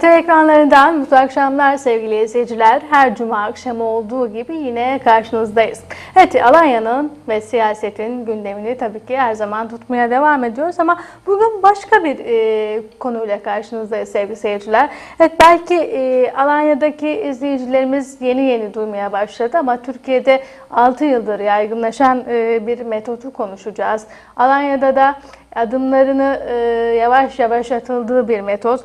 Atel ekranlarından mutlu akşamlar sevgili izleyiciler. Her cuma akşamı olduğu gibi yine karşınızdayız. Evet Alanya'nın ve siyasetin gündemini tabii ki her zaman tutmaya devam ediyoruz ama bugün başka bir e, konuyla karşınızdayız sevgili seyirciler. Evet belki e, Alanya'daki izleyicilerimiz yeni yeni duymaya başladı ama Türkiye'de 6 yıldır yaygınlaşan e, bir metodu konuşacağız. Alanya'da da adımlarını e, yavaş yavaş atıldığı bir metot.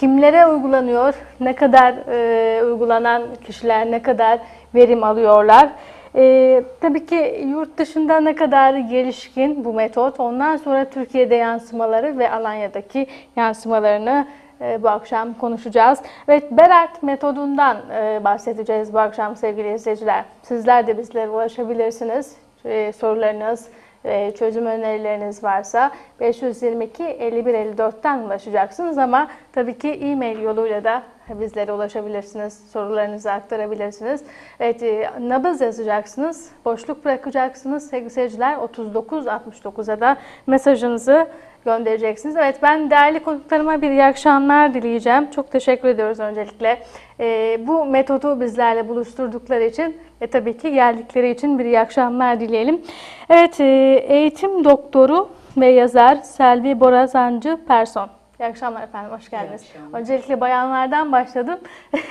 Kimlere uygulanıyor, ne kadar e, uygulanan kişiler ne kadar verim alıyorlar. E, tabii ki yurt dışında ne kadar gelişkin bu metot, ondan sonra Türkiye'de yansımaları ve Alanya'daki yansımalarını e, bu akşam konuşacağız. Evet, Berat metodundan e, bahsedeceğiz bu akşam sevgili izleyiciler. Sizler de bizlere ulaşabilirsiniz. E, sorularınız, e, çözüm önerileriniz varsa 522 51 54'ten ulaşacaksınız ama tabii ki e-mail yoluyla da bizlere ulaşabilirsiniz. Sorularınızı aktarabilirsiniz. Evet, e, nabız yazacaksınız. Boşluk bırakacaksınız. Sevgili seyirciler 3969'a da mesajınızı göndereceksiniz. Evet ben değerli konuklarıma bir iyi akşamlar dileyeceğim. Çok teşekkür ediyoruz öncelikle. Ee, bu metodu bizlerle buluşturdukları için ve tabii ki geldikleri için bir iyi akşamlar dileyelim. Evet e, eğitim doktoru ve yazar Selvi Borazancı Person. İyi akşamlar efendim, hoş geldiniz. akşamlar. Öncelikle bayanlardan başladım.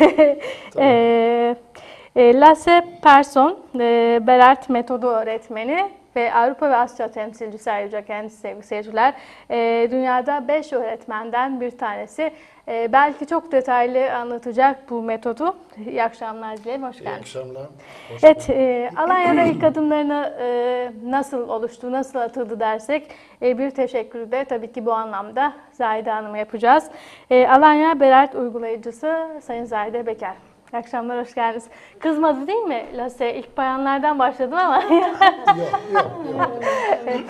e, e, Lasse Person, e, Berart metodu öğretmeni ve Avrupa ve Asya temsilcisi ayrıca kendisi sevgili seyirciler. E, dünyada 5 öğretmenden bir tanesi. E, belki çok detaylı anlatacak bu metodu. İyi akşamlar dilerim, hoş İyi geldiniz. akşamlar. Hoş Evet, e, Alanya'da ilk adımlarını e, nasıl oluştu, nasıl atıldı dersek e, bir teşekkürü de tabii ki bu anlamda Zahide Hanım'a yapacağız. E, Alanya Berart uygulayıcısı Sayın Zahide Beker. İyi akşamlar, hoş geldiniz. Kızmadı değil mi Lase? İlk bayanlardan başladım ama. Yok, yok, yok.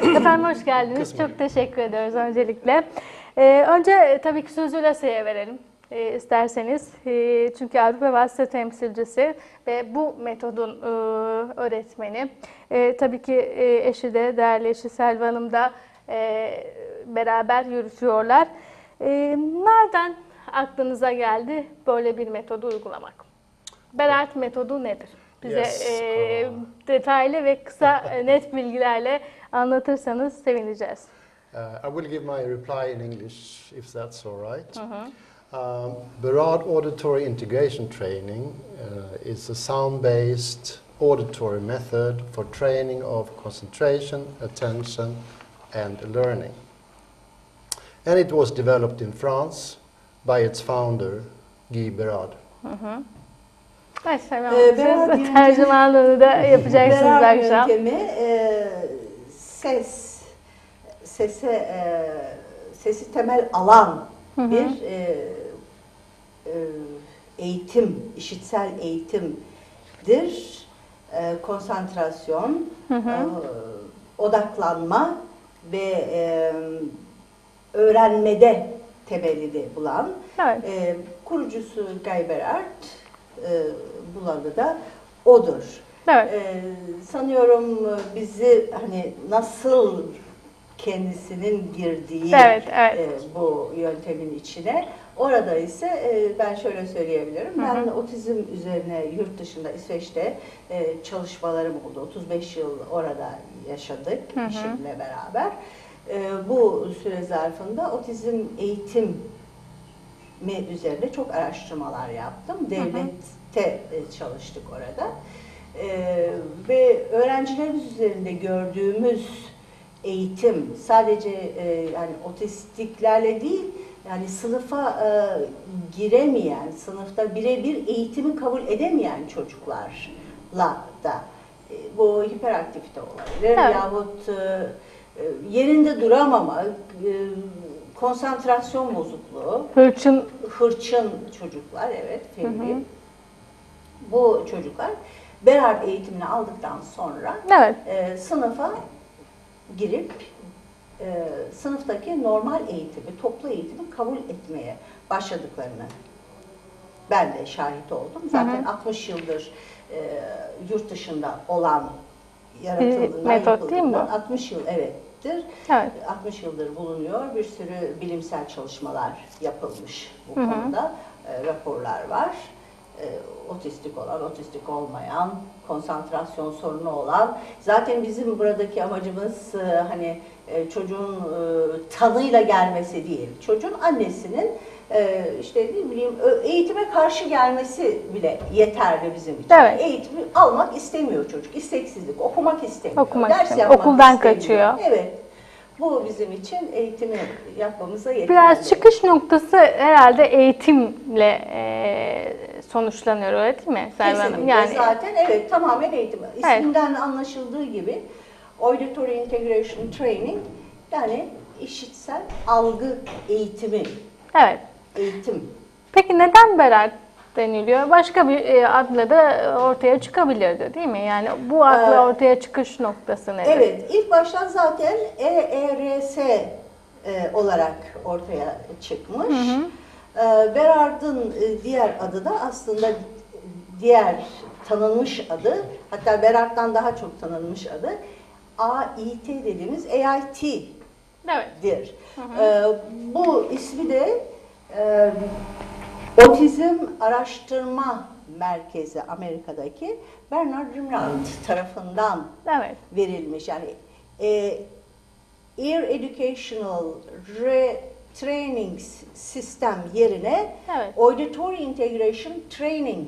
Efendim hoş geldiniz. Kızmadım. Çok teşekkür ediyoruz öncelikle. Ee, önce e, tabii ki sözü Lase'ye verelim e, isterseniz. E, çünkü Avrupa ve Asya temsilcisi ve bu metodun e, öğretmeni. E, tabii ki e, eşi de, değerli eşi Selva Hanım da e, beraber yürütüyorlar. E, nereden aklınıza geldi böyle bir metodu uygulamak? Berart metodu nedir? Bize Yes, e, detaylı ve kısa e, net bilgilerle anlatırsanız sevineceğiz. Uh, I will give my reply in English, if that's all right. Um, Berard Auditory Integration Training uh, is a sound-based auditory method for training of concentration, attention, and learning. And it was developed in France by its founder, Guy Berard. Evet, tamam. Ee, Berat Siz yöntemi- tercümanlığını da yapacaksınız Berar akşam. yöntemi e, ses, sese, e, sesi temel alan bir e, e, eğitim, işitsel eğitimdir. E, konsantrasyon, e, odaklanma ve e, öğrenmede temelini bulan Evet. e, kurucusu Guy Berard, e, bulanı da odur. Evet. E, sanıyorum bizi hani nasıl kendisinin girdiği Evet, evet. e, bu yöntemin içine. Orada ise e, ben şöyle söyleyebilirim. Hı hı. Ben otizm üzerine yurt dışında İsveç'te e, çalışmalarım oldu. 35 yıl orada yaşadık Hı hı. eşimle beraber. E, bu süre zarfında otizm eğitim mi üzerine çok araştırmalar yaptım. Devlette e, çalıştık orada. E, ve öğrencilerimiz üzerinde gördüğümüz eğitim sadece e, yani otistiklerle değil yani sınıfa e, giremeyen, sınıfta birebir eğitimi kabul edemeyen çocuklarla da e, bu hiperaktivite olabilir Evet. yahut e, e, yerinde duramama, e, konsantrasyon bozukluğu, Hırçın hırçın çocuklar evet fevri. Bu çocuklar Berard eğitimini aldıktan sonra Evet. e, sınıfa girip e, sınıftaki normal eğitimi, toplu eğitimi kabul etmeye başladıklarını ben de şahit oldum. Zaten 60 yıldır e, yurt dışında olan yaratıldığından, metot değil mi bu? yapıldığından 60 yıl evet siyasetidir. Evet. 60 yıldır bulunuyor. Bir sürü bilimsel çalışmalar yapılmış bu konuda. E, raporlar var. E, otistik olan, otistik olmayan, konsantrasyon sorunu olan. Zaten bizim buradaki amacımız e, hani e, çocuğun e, tanıyla gelmesi değil. Çocuğun annesinin işte ne bileyim eğitime karşı gelmesi bile yeterli bizim için. Evet. Eğitimi almak istemiyor çocuk. İsteksizlik, okumak istemiyor. Okumak ders istemiyor, okuldan istemiyor. kaçıyor. Evet. Bu bizim için eğitimi yapmamıza yeterli. Biraz çıkış noktası herhalde eğitimle e, sonuçlanıyor öyle değil mi Selvi Hanım? Kesinlikle Yani zaten evet tamamen eğitim. İsminden anlaşıldığı gibi Auditory Integration Training yani işitsel algı eğitimi, evet. eğitim. Peki neden Berat deniliyor? Başka bir e, adla da ortaya çıkabilirdi değil mi? Yani bu adla Ee, ortaya çıkış noktası nedir? Evet, ilk baştan zaten EERS e, olarak ortaya çıkmış. E, Berard'ın e, diğer adı da aslında diğer tanınmış adı, hatta Berard'dan daha çok tanınmış adı AIT dediğimiz AIT Evet. dir. Ee, bu ismi de e, Otizm Araştırma Merkezi Amerika'daki Bernard Rimrand tarafından Evet. verilmiş. Yani e, Ear Educational Re Training System yerine Evet. Auditory Integration Training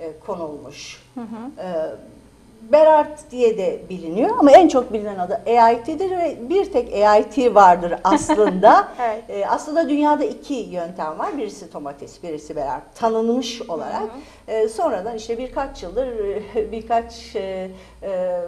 e, konulmuş. E, Berard diye de biliniyor ama en çok bilinen adı AIT'dir ve bir tek AIT vardır aslında. Evet. E, aslında dünyada iki yöntem var. Birisi Tomatis, birisi Berard. Tanınmış olarak. E, sonradan işte birkaç yıldır e, birkaç e, e,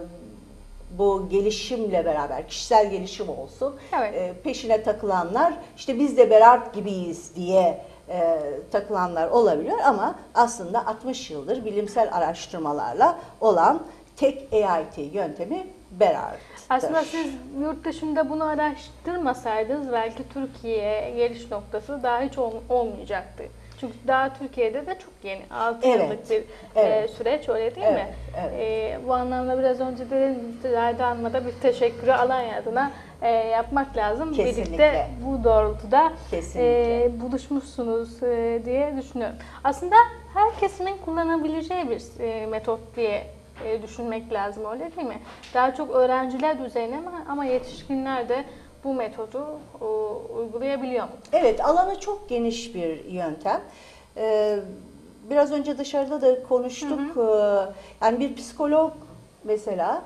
bu gelişimle beraber kişisel gelişim olsun Evet. e, peşine takılanlar işte biz de Berard gibiyiz diye e, takılanlar olabiliyor ama aslında 60 yıldır bilimsel araştırmalarla olan tek AIT yöntemi Berard'dır. Aslında siz yurt dışında bunu araştırmasaydınız belki Türkiye'ye geliş noktası daha hiç ol- olmayacaktı. Çünkü daha Türkiye'de de çok yeni. 6 Evet, yıllık bir evet. e, süreç öyle değil Evet, mi? evet. E, bu anlamda biraz önce dedim Zahide Hanım'a da bir teşekkürü Alanya adına e, yapmak lazım. Kesinlikle. Birlikte bu doğrultuda Kesinlikle. e, buluşmuşsunuz e, diye düşünüyorum. Aslında her kesimin kullanabileceği bir e, metot diye e, düşünmek lazım öyle değil mi? Daha çok öğrenciler düzeyinde ama, ama yetişkinler de bu metodu o, uygulayabiliyor mu? Evet, alanı çok geniş bir yöntem. Ee, biraz önce dışarıda da konuştuk. Ee, Yani bir psikolog mesela e,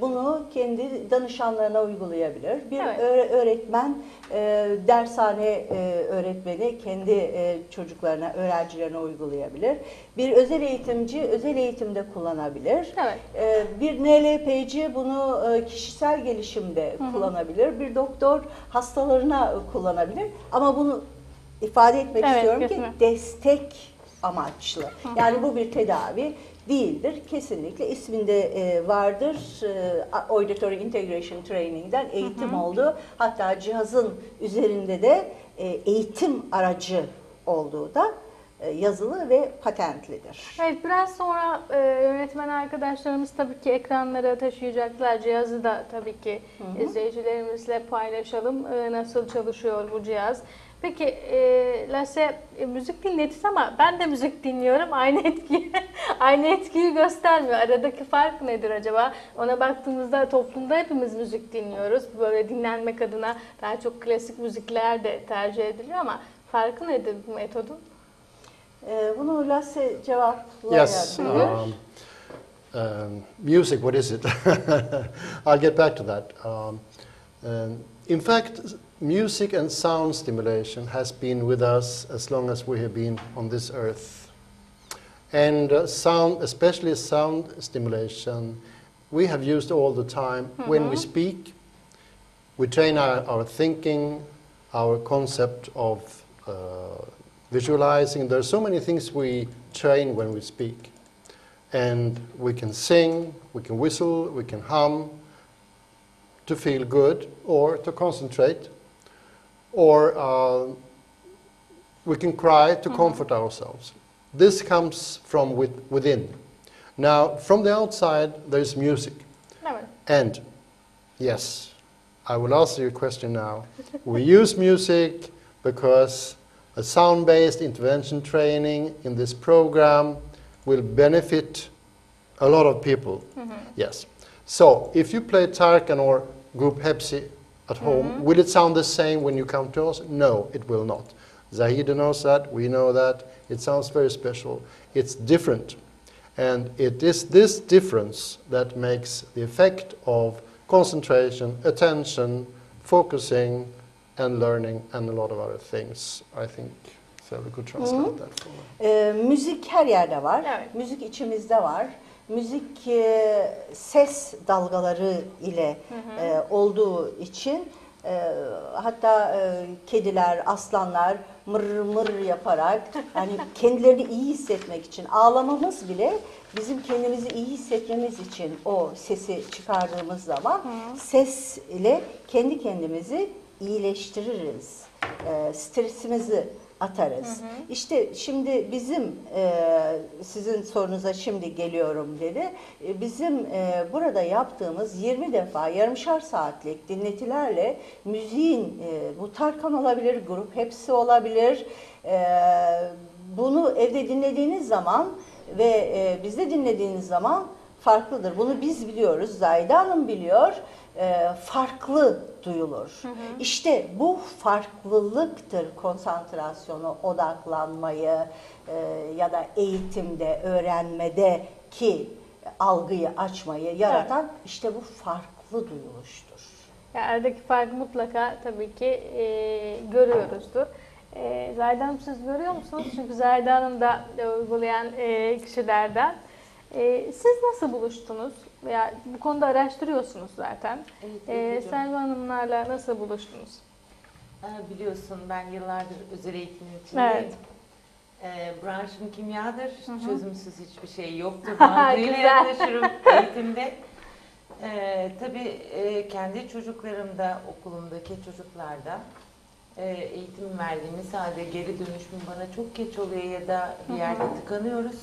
bunu kendi danışanlarına uygulayabilir. Bir Evet. öğre- öğretmen, e, dershane e, öğretmeni kendi e, çocuklarına, öğrencilerine uygulayabilir. Bir özel eğitimci özel eğitimde kullanabilir. Evet. Ee, Bir NLP'ci bunu kişisel gelişimde kullanabilir. Bir doktor hastalarına kullanabilir. Ama bunu ifade etmek Evet, istiyorum ki kesinlikle. destek amaçlı. Yani bu bir tedavi değildir. Kesinlikle isminde e, vardır. E, Auditory Integration Training'den eğitim oldu. Hatta cihazın üzerinde de e, eğitim aracı olduğu da e, yazılı ve patentlidir. Evet biraz sonra e, yönetmen arkadaşlarımız tabii ki ekranlara taşıyacaklar. Cihazı da tabii ki izleyicilerimizle paylaşalım. E, nasıl çalışıyor bu cihaz? Peki e, Lase e, müzik dinlediniz ama ben de müzik dinliyorum. Aynı etkiyi aynı etkiyi göstermiyor. Aradaki fark nedir acaba? Ona baktığımızda toplumda hepimiz müzik dinliyoruz. Böyle dinlenmek adına daha çok klasik müzikler de tercih ediliyor ama farkı nedir bu metodun? Ee, Bunu Lasse cevaplayabilir. Yes. Um, um, music, what is it? I'll get back to that. Um, um, in fact, music and sound stimulation has been with us as long as we have been on this earth. And uh, sound, especially sound stimulation, we have used all the time. When we speak, we train our, our thinking, our concept of uh, visualizing. There are so many things we train when we speak. And we can sing, we can whistle, we can hum to feel good or to concentrate. Or uh, we can cry to comfort ourselves. This comes from with, within. Now, from the outside, there is music. Evet. And yes, I will answer your question now. we use music because a sound-based intervention training in this program will benefit a lot of people. Yes. So if you play Tarkan or Group Hepsi at home, mm-hmm. will it sound the same when you come to us? No, it will not. Zahida knows that, we know that. It sounds very special. It's different. And it is this difference that makes the effect of concentration, attention, focusing, and learning, and a lot of other things. I think Selvi could translate mm-hmm. that for me. Ee, müzik her yerde var. Evet. Müzik içimizde var. Müzik e, ses dalgaları ile e, olduğu için e, hatta e, kediler, aslanlar mır mır yaparak hani kendilerini iyi hissetmek için ağlamamız bile bizim kendimizi iyi hissetmemiz için o sesi çıkardığımız zaman ses ile kendi kendimizi iyileştiririz. E, stresimizi atarız. İşte şimdi bizim e, sizin sorunuza şimdi geliyorum dedi. E, bizim e, burada yaptığımız 20 defa yarımşar saatlik dinletilerle müziğin e, bu Tarkan olabilir, grup hepsi olabilir. E, bunu evde dinlediğiniz zaman ve e, bizde dinlediğiniz zaman farklıdır. Bunu biz biliyoruz, Zahide Hanım biliyor. E, farklı duyulur. İşte bu farklılıktır konsantrasyonu, odaklanmayı e, ya da eğitimde, öğrenmede ki algıyı açmayı yaratan işte bu farklı duyuluştur. Ya aradaki farkı mutlaka tabii ki e, görüyoruzdur. E, Zahide Hanım siz görüyor musunuz? Çünkü Zahide Hanım da uygulayan e, kişilerden. E, siz nasıl buluştunuz? Veya bu konuda araştırıyorsunuz zaten. Evet, E, yapıyorum. Selvi Hanımlarla nasıl buluştunuz? Ee, Biliyorsun ben yıllardır özel eğitimin içindeyim. Evet. Ee, branşım kimyadır. hı. Çözümsüz hiçbir şey yoktur. Mantığıyla yaklaşırım eğitimde. Ee, tabii e, kendi çocuklarımda, okulumdaki çocuklarda e, eğitim verdiğimiz halde geri dönüşüm bana çok geç oluyor ya da bir yerde tıkanıyoruz.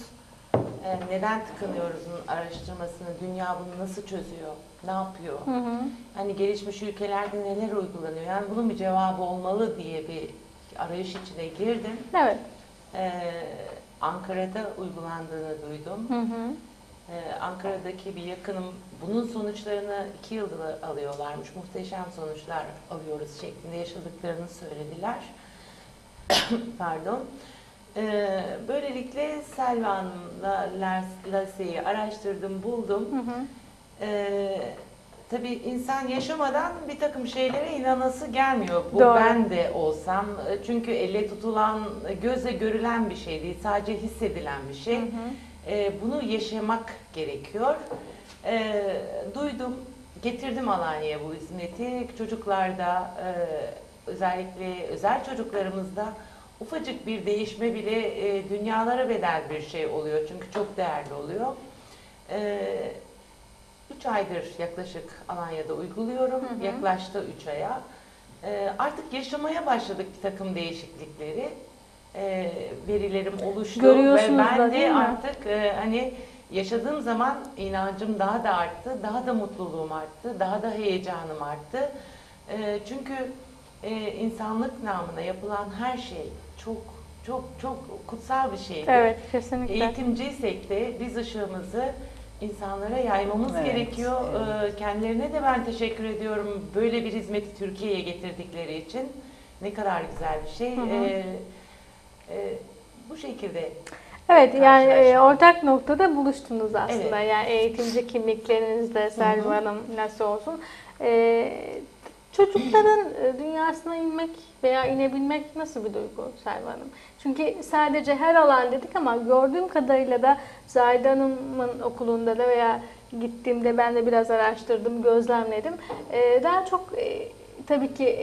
Ee, neden tıkanıyoruzun araştırmasını, dünya bunu nasıl çözüyor, ne yapıyor? Hı hı. hani gelişmiş ülkelerde neler uygulanıyor? Yani bunun bir cevabı olmalı diye bir arayış içine girdim. Evet. Ee, Ankara'da uygulandığını duydum. Hı hı. Ee, Ankara'daki bir yakınım bunun sonuçlarını iki yılda alıyorlarmış. Muhteşem sonuçlar alıyoruz şeklinde yaşadıklarını söylediler. Pardon. Ee, böylelikle Selva Hanım'la Lasse'yi araştırdım, buldum. Hı hı. Ee, tabii insan yaşamadan bir takım şeylere inanası gelmiyor. Bu Doğru. ben de olsam. e, Çünkü elle tutulan, e, gözle görülen bir şey değil. Sadece hissedilen bir şey. Hı hı. Ee, bunu yaşamak gerekiyor. Ee, duydum, getirdim Alanya'ya bu hizmeti. Çocuklarda, e, özellikle özel çocuklarımızda ufacık bir değişme bile e, dünyalara bedel bir şey oluyor. Çünkü çok değerli oluyor. Ee, Üç aydır yaklaşık Alanya'da uyguluyorum. Hı hı. Yaklaştı üç aya. Ee, artık yaşamaya başladık bir takım değişiklikleri. Ee, verilerim oluştu ve ben da de artık e, hani yaşadığım zaman inancım daha da arttı, daha da mutluluğum arttı, daha da heyecanım arttı. Ee, çünkü e, insanlık namına yapılan her şey çok çok çok kutsal bir şeydir. Evet, kesinlikle. Eğitimciysek de biz ışığımızı insanlara yaymamız Evet, gerekiyor. evet. Ee, Kendilerine de ben teşekkür ediyorum böyle bir hizmeti Türkiye'ye getirdikleri için. Ne kadar güzel bir şey. Hı hı. Ee, e, bu şekilde Evet yani e, ortak noktada buluştunuz aslında. Evet. Yani eğitimci kimliklerinizde Selvi Hanım nasıl olsun. E, çocukların e, dünyasına inmek veya inebilmek nasıl bir duygu Selvi Hanım? Çünkü sadece her alan dedik ama gördüğüm kadarıyla da Zahide Hanım'ın okulunda da veya gittiğimde ben de biraz araştırdım, gözlemledim. E, daha çok e, tabii ki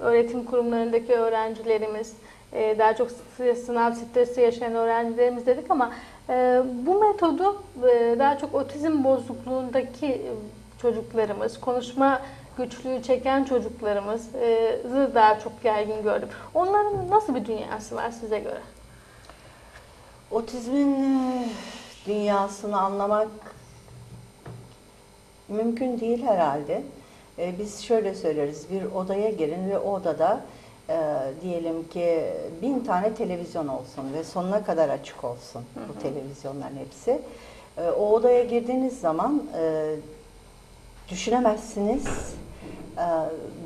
öğretim kurumlarındaki öğrencilerimiz, daha çok sınav stresi yaşayan öğrencilerimiz dedik ama bu metodu daha çok otizm bozukluğundaki çocuklarımız, konuşma güçlüğü çeken çocuklarımızı daha çok yaygın gördüm. Onların nasıl bir dünyası var size göre? Otizmin e, dünyasını anlamak mümkün değil herhalde. E, biz şöyle söyleriz, bir odaya girin ve o odada e, diyelim ki bin tane televizyon olsun ve sonuna kadar açık olsun bu televizyonların hepsi. E, o odaya girdiğiniz zaman e, düşünemezsiniz, e,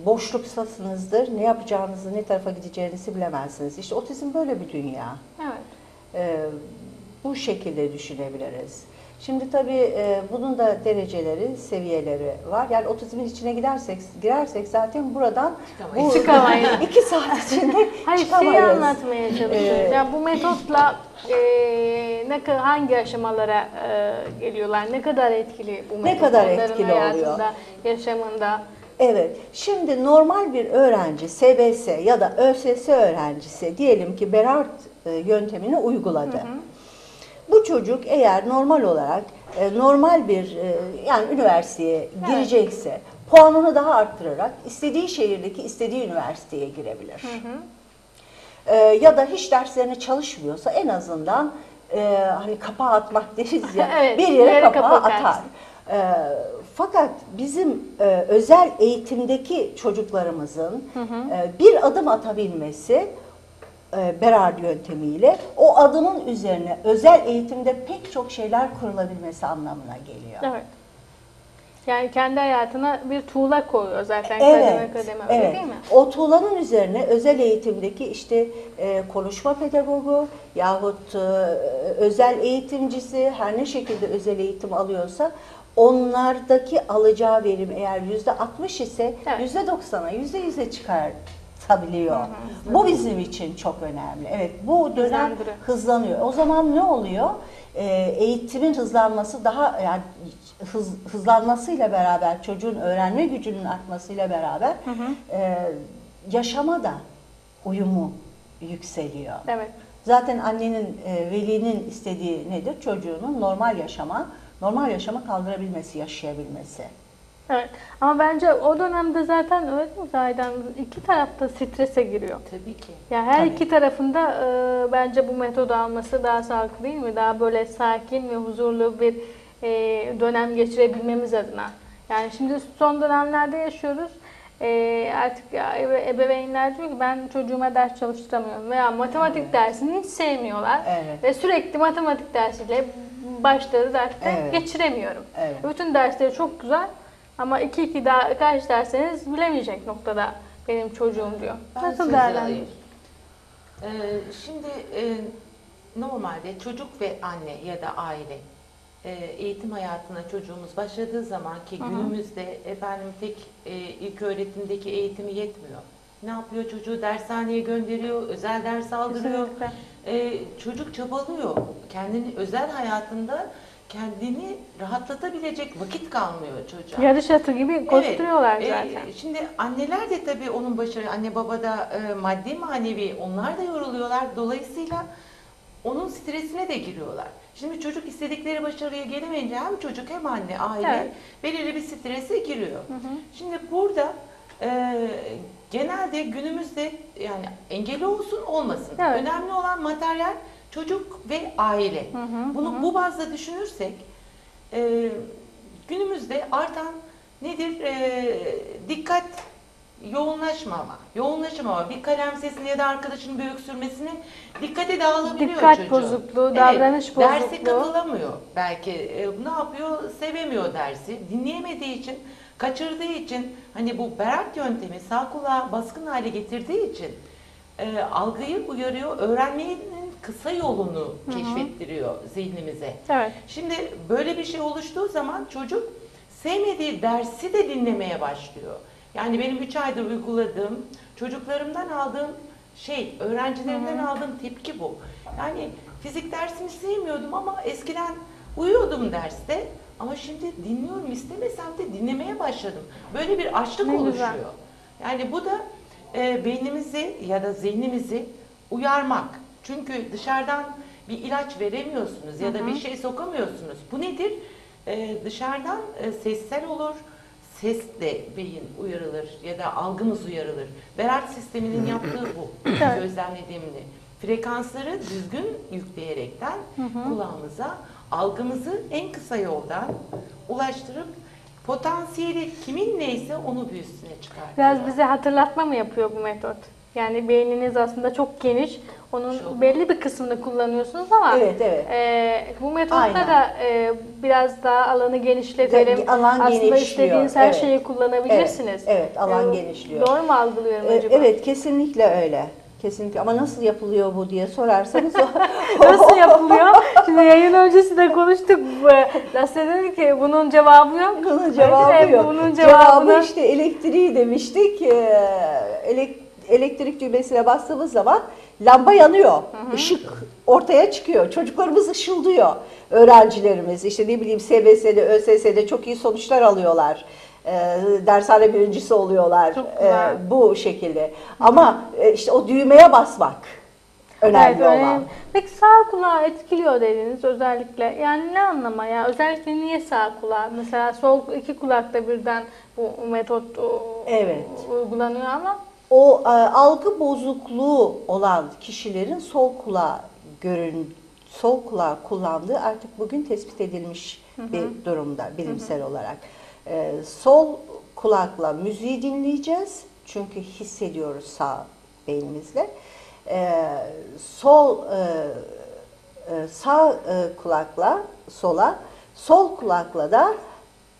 boşluktasınızdır, ne yapacağınızı, ne tarafa gideceğinizi bilemezsiniz. İşte otizm böyle bir dünya. Evet. Ee, bu şekilde düşünebiliriz. Şimdi tabii e, bunun da dereceleri, seviyeleri var. Yani otizmin içine gidersek, girersek zaten buradan Çıkamayız. bu Çıkamayız. iki saat içinde Hayır çıkamayız. şeyi anlatmaya çalışıyoruz. Ee, yani bu metotla e, ne kadar hangi aşamalara e, geliyorlar? Ne kadar etkili bu metot kadar onların etkili hayatında, oluyor? yaşamında? Evet. Şimdi normal bir öğrenci SBS ya da ÖSS öğrencisi diyelim ki Berard e, yöntemini uyguladı. Bu çocuk eğer normal olarak e, normal bir e, yani üniversiteye girecekse puanını daha arttırarak istediği şehirdeki istediği üniversiteye girebilir. E, ya da hiç derslerine çalışmıyorsa en azından e, hani kapağı atmak deriz ya Evet, bir yere yere kapağı atar. atarsın. E, fakat bizim e, özel eğitimdeki çocuklarımızın e, bir adım atabilmesi e, Berard yöntemiyle o adımın üzerine özel eğitimde pek çok şeyler kurulabilmesi anlamına geliyor. Evet. Yani kendi hayatına bir tuğla koyuyor zaten Evet, kademe kademe öyle evet. değil mi? O tuğlanın üzerine özel eğitimdeki işte e, konuşma pedagogu yahut e, özel eğitimcisi her ne şekilde özel eğitim alıyorsa onlardaki alacağı verim eğer yüzde 60 ise Evet. yüzde 90'a yüzde 100'e çıkartabiliyor. Bu bizim için çok önemli. Evet bu dönem hızlanıyor. O zaman ne oluyor? Ee, eğitimin hızlanması daha yani hız, hızlanmasıyla beraber çocuğun öğrenme gücünün artmasıyla beraber e, yaşama da uyumu yükseliyor. Evet. Zaten annenin, e, velinin istediği nedir? Çocuğunun normal yaşama, normal yaşama kaldırabilmesi, yaşayabilmesi. Evet. Ama bence o dönemde zaten öyle mi Zahiden? İki taraf da strese giriyor. Tabii ki. Yani her Tabii. iki tarafında e, bence bu metodu alması daha sağlıklı değil mi? Daha böyle sakin ve huzurlu bir e, dönem geçirebilmemiz adına. Yani şimdi son dönemlerde yaşıyoruz. E, artık ebeveynler diyor ki ben çocuğuma ders çalıştıramıyorum veya matematik dersini hiç sevmiyorlar Evet. ve sürekli matematik dersiyle başları dertte Evet. geçiremiyorum. Evet. Bütün dersleri çok güzel ama iki iki daha kaç derseniz bilemeyecek noktada benim çocuğum diyor. Ben Nasıl değerlendiriyorsun? Ee, şimdi e, normalde çocuk ve anne ya da aile eğitim hayatına çocuğumuz başladığı zaman ki günümüzde efendim tek e, ilk öğretimdeki eğitimi yetmiyor. Ne yapıyor çocuğu dershaneye gönderiyor, özel ders aldırıyor. Kesinlikle. E, çocuk çabalıyor. Kendini özel hayatında kendini rahatlatabilecek vakit kalmıyor çocuğa. Yarış atı gibi koşturuyorlar Evet, e, zaten. şimdi anneler de tabii onun başarı, anne baba da e, maddi manevi onlar da yoruluyorlar. Dolayısıyla onun stresine de giriyorlar. Şimdi çocuk istedikleri başarıya gelemeyince hem çocuk hem anne, aile Evet. belirli bir strese giriyor. Şimdi burada e, genelde günümüzde yani engeli olsun olmasın. Evet. Önemli olan materyal çocuk ve aile. hı, Bunu bu bazda düşünürsek e, günümüzde artan nedir? E, dikkat yoğunlaşmama, yoğunlaşamama, bir kalem sesini ya da arkadaşının bir öksürmesini dikkate dağılabiliyor Dikkat çocuğun. bozukluğu, davranış Derse bozukluğu. katılamıyor belki. E, ne yapıyor? Sevemiyor dersi. Dinleyemediği için, kaçırdığı için hani bu Berat yöntemi sağ kulağı baskın hale getirdiği için e, algıyı uyarıyor, öğrenmenin kısa yolunu keşfettiriyor zihnimize. Evet. Şimdi böyle bir şey oluştuğu zaman çocuk sevmediği dersi de dinlemeye başlıyor. Yani benim 3 aydır uyguladığım, çocuklarımdan aldığım şey, öğrencilerimden aldığım tepki bu. Yani fizik dersini sevmiyordum ama eskiden uyuyordum derste. Ama şimdi dinliyorum istemesem de dinlemeye başladım. Böyle bir açlık Ne güzel. oluşuyor. Yani bu da e, beynimizi ya da zihnimizi uyarmak. Çünkü dışarıdan bir ilaç veremiyorsunuz ya da bir şey sokamıyorsunuz. Bu nedir? E, dışarıdan e, sessel olur, sesle beyin uyarılır ya da algımız uyarılır. Berat sisteminin yaptığı bu. Gözlemlediğimde. Frekansları düzgün yükleyerekten kulağımıza algımızı en kısa yoldan ulaştırıp Potansiyeli kimin neyse onu bir üstüne çıkartıyor. Biraz bize hatırlatma mı yapıyor bu metot? Yani beyniniz aslında çok geniş. Onun Çok. belli bir kısmını kullanıyorsunuz ama Evet, evet. e, bu metotta Aynen. da e, biraz daha alanı genişletelim. De- alan aslında genişliyor, istediğiniz her evet. şeyi kullanabilirsiniz. Evet, evet, alan E, genişliyor. Doğru mu algılıyorum Ee, acaba? Evet, kesinlikle öyle. Kesinlikle ama nasıl yapılıyor bu diye sorarsanız Nasıl yapılıyor? Şimdi yayın öncesi de konuştuk. Lasya dedi ki bunun cevabı yok. Bunun cevabı yok. Bunun Cevabı cevabını işte elektriği demiştik. Ee, elek- elektrik düğmesine bastığımız zaman lamba yanıyor. Işık ortaya çıkıyor. Çocuklarımız ışıldıyor. Öğrencilerimiz işte ne bileyim SBS'de, ÖSS'de çok iyi sonuçlar alıyorlar. Ee, dershane birincisi oluyorlar. Ee, bu şekilde. Ama e, işte o düğmeye basmak önemli Evet, olan. Peki sağ kulağı etkiliyor dediniz özellikle. Yani ne anlama ya? Özellikle niye sağ kulağı? Mesela sol iki kulakta birden bu metot Evet. uygulanıyor ama O e, algı bozukluğu olan kişilerin sol kulağı görün sol kulağı kullandığı artık bugün tespit edilmiş bir durumda bilimsel olarak. E, sol kulakla müziği dinleyeceğiz çünkü hissediyoruz sağ beynimizle. E, sol e, e, sağ e, kulakla sola, sol kulakla da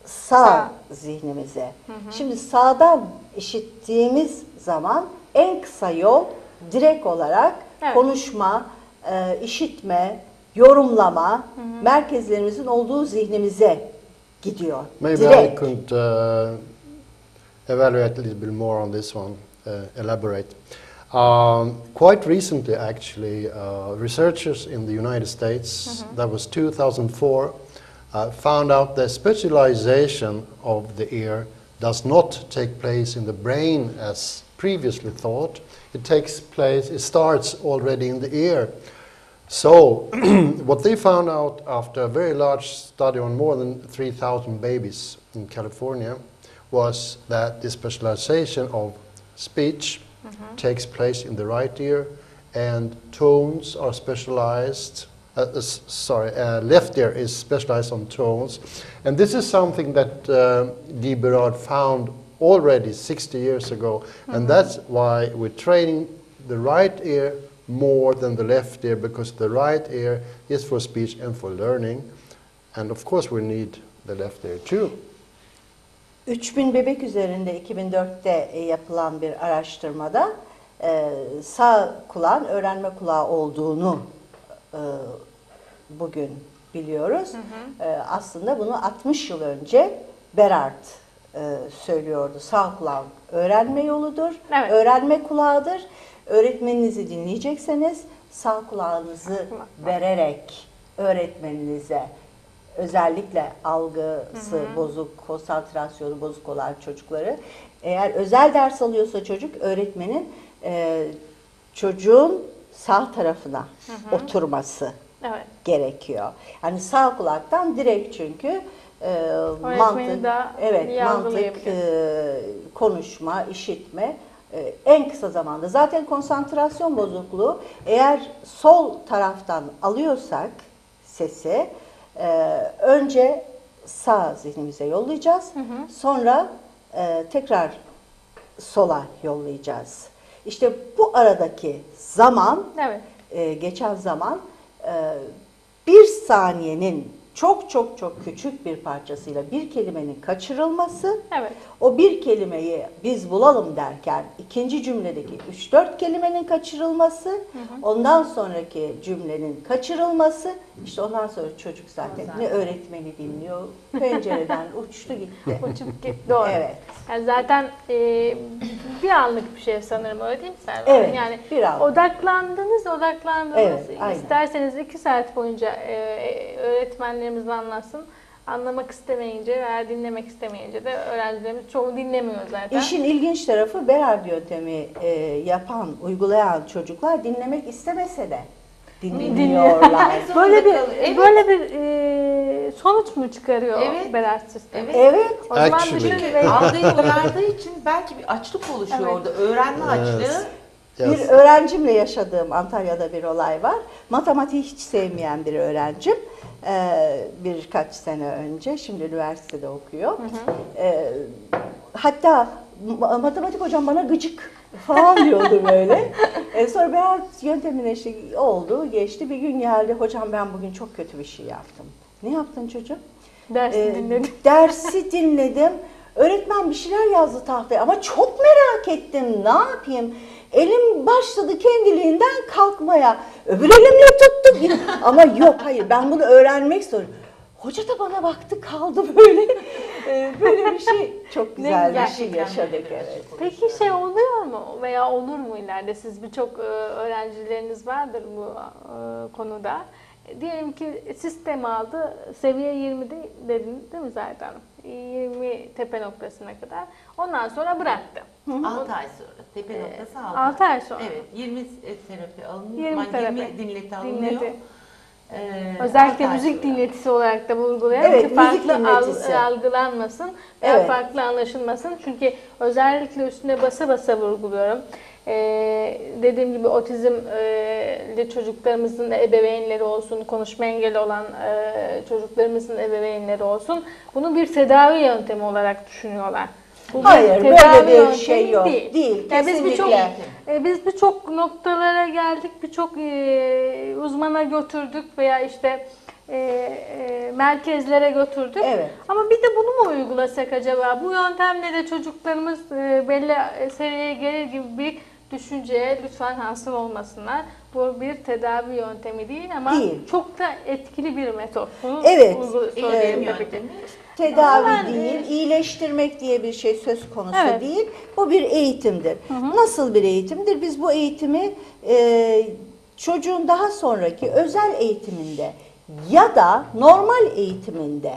sağ, Sağ. zihnimize. Şimdi sağdan işittiğimiz zaman en kısa yol direkt olarak Evet. konuşma, e, işitme, yorumlama merkezlerimizin olduğu zihnimize gidiyor. Maybe I direkt. could uh, evaluate a little bit more on this one, uh, elaborate. Um, quite recently, actually, uh, researchers in the United States, that was 2004, uh, found out that specialization of the ear does not take place in the brain as previously thought. It takes place, it starts already in the ear. So, what they found out after a very large study on more than 3,000 babies in California was that the specialization of speech mm-hmm. takes place in the right ear and tones are specialized. Uh, uh, sorry, uh, left ear is specialized on tones. And this is something that uh, Guy Berard found already 60 years ago. And that's why we're training the right ear more than the left ear because the right ear is for speech and for learning. And of course, we need the left ear too. 3000 bebek üzerinde 2004'te e, yapılan bir araştırmada e, sağ kulağın öğrenme kulağı olduğunu e, bugün biliyoruz. E, aslında bunu 60 yıl önce Berard e, söylüyordu. Sağ kulağın öğrenme yoludur, Evet. öğrenme kulağıdır. Öğretmeninizi dinleyecekseniz sağ kulağınızı vererek öğretmeninize özellikle algısı bozuk, konsantrasyonu bozuk olan çocukları eğer özel ders alıyorsa çocuk öğretmenin e, çocuğun sağ tarafına oturması evet. gerekiyor. Yani sağ kulaktan direkt çünkü e, mantık, evet mantık, e, konuşma, işitme e, en kısa zamanda. Zaten konsantrasyon bozukluğu eğer sol taraftan alıyorsak sesi e, önce sağ zihnimize yollayacağız. Sonra e, tekrar sola yollayacağız. İşte bu aradaki zaman Evet. e, geçen zaman bir saniyenin çok çok çok küçük bir parçasıyla bir kelimenin kaçırılması, Evet. o bir kelimeyi biz bulalım derken ikinci cümledeki 3-4 kelimenin kaçırılması, ondan sonraki cümlenin kaçırılması, işte ondan sonra çocuk zaten ne öğretmeni dinliyor, pencereden uçtu gitti. Uçup gitti doğru. Evet. Yani zaten e, bir anlık bir şey sanırım öyle değil mi Selva? Evet, Yani bir anlık. odaklandınız, odaklandınız. Evet, aynen. İsterseniz iki saat boyunca e, öğretmenlerimiz anlatsın. Anlamak istemeyince veya dinlemek istemeyince de öğrencilerimiz çoğu dinlemiyor zaten. İşin ilginç tarafı Berard yöntemi e, yapan, uygulayan çocuklar dinlemek istemese de dinliyorlar. Böyle bir Evet. böyle bir e, sonuç mu çıkarıyor Evet. Berat sistemi? Evet. evet. O zaman Actually. düşünün Algıyı uyardığı için belki bir açlık oluşuyor Evet. orada. Öğrenme açlığı Bir öğrencimle yaşadığım Antalya'da bir olay var. Matematiği hiç sevmeyen bir öğrencim. Ee, birkaç sene önce, şimdi üniversitede okuyor. Ee, hatta ma- matematik hocam bana gıcık falan diyordu böyle. Ee, sonra Berat yöntemine işte oldu, geçti. Bir gün geldi, hocam ben bugün çok kötü bir şey yaptım. Ne yaptın çocuğum? Dersi Ee, dinledim. Dersi dinledim. Öğretmen bir şeyler yazdı tahtaya ama çok merak ettim. Ne yapayım? Elim başladı kendiliğinden kalkmaya. Öbür elimle tuttum. ama yok hayır ben bunu öğrenmek istiyorum. Hoca da bana baktı kaldı böyle. Ee, böyle bir şey çok güzel bir şey Gerçekten yaşadık böyle bir evet. şey Peki şey oluyor mu veya olur mu ileride siz birçok e, öğrencileriniz vardır bu e, konuda. E, Diyelim ki sistem aldı seviye 20'de dedin değil mi zaten? 20 tepe noktasına kadar. Ondan sonra bıraktı. 6 ay sonra. Tepe noktası 6 6 ay sonra. Evet. 20 terapi alınıyor. 20 20, terapi. 20 dinleti alınıyor. Dinleti. Ee, Özellikle müzik sonra. dinletisi olarak da vurgulayalım Evet, ki farklı al- dinletisi. algılanmasın Evet. farklı anlaşılmasın. Çünkü özellikle üstüne basa basa vurguluyorum. Ee, dediğim gibi otizmli çocuklarımızın ebeveynleri olsun, konuşma engeli olan e, çocuklarımızın ebeveynleri olsun. Bunu bir tedavi yöntemi olarak düşünüyorlar. Bu Hayır, böyle tedavi bir şey yok. Değil, Yani biz birçok e, biz birçok noktalara geldik, birçok e, uzmana götürdük veya işte e, e, merkezlere götürdük. Evet. Ama bir de bunu mu uygulasak acaba? Bu yöntemle de çocuklarımız e, belli seviyeye gelir gibi bir düşünceye lütfen hasıl olmasınlar. Bu bir tedavi yöntemi değil ama Değil. çok da etkili bir metot. Bunu Evet. söyleyelim tabii ki. yöntemi. Tedavi Ama ben- değil, iyileştirmek diye bir şey söz konusu Evet. değil. Bu bir eğitimdir. Nasıl bir eğitimdir? Biz bu eğitimi e, çocuğun daha sonraki özel eğitiminde ya da normal eğitiminde,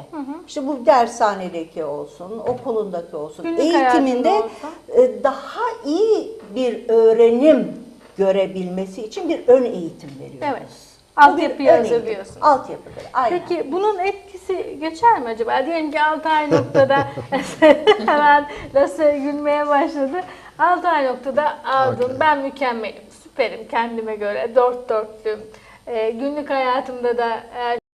işte bu dershanedeki olsun, okulundaki olsun, Günlük eğitiminde e, daha iyi bir öğrenim görebilmesi için bir ön eğitim veriyoruz. Evet. Altyapıyı hazırlıyorsunuz. Altyapıdır. Aynen. Peki bunun etkisi geçer mi acaba? Diyelim ki 6 ay noktada hemen nasıl gülmeye başladı. 6 ay noktada aldım. Ben mükemmelim, süperim kendime göre, dört dörtlüğüm. Ee, günlük hayatımda da eğer